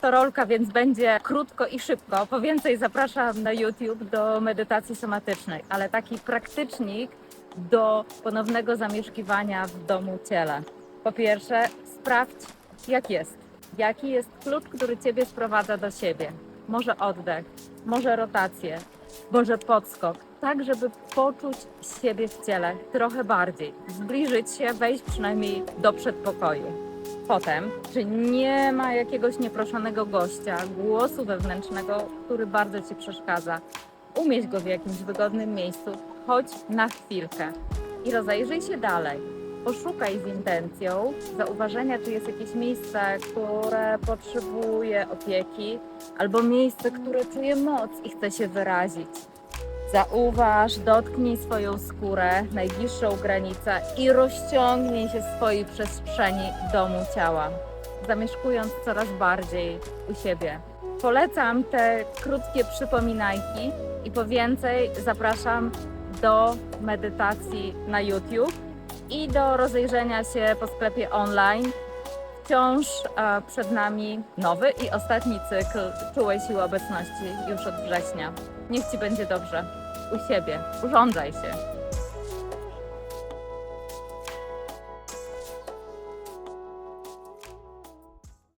to rolka, więc będzie krótko i szybko. Po więcej zapraszam na YouTube do medytacji somatycznej, ale taki praktycznik do ponownego zamieszkiwania w domu ciele. Po pierwsze, sprawdź, jak jest. Jaki jest klucz, który Ciebie sprowadza do siebie? Może oddech, może rotacje, może podskok, tak żeby poczuć siebie w ciele trochę bardziej, zbliżyć się, wejść przynajmniej do przedpokoju. Potem, czy nie ma jakiegoś nieproszonego gościa, głosu wewnętrznego, który bardzo Ci przeszkadza, umieść go w jakimś wygodnym miejscu, chodź na chwilkę i rozejrzyj się dalej. Poszukaj z intencją zauważenia, czy jest jakieś miejsce, które potrzebuje opieki, albo miejsce, które czuje moc i chce się wyrazić. Zauważ, dotknij swoją skórę, najbliższą granicę i rozciągnij się w swojej przestrzeni domu ciała, zamieszkując coraz bardziej u siebie. Polecam te krótkie przypominajki i po więcej zapraszam do medytacji na YouTube i do rozejrzenia się po sklepie online. Wciąż przed nami nowy i ostatni cykl Czułej Siły Obecności już od września. Niech Ci będzie dobrze. U siebie. Urządzaj się.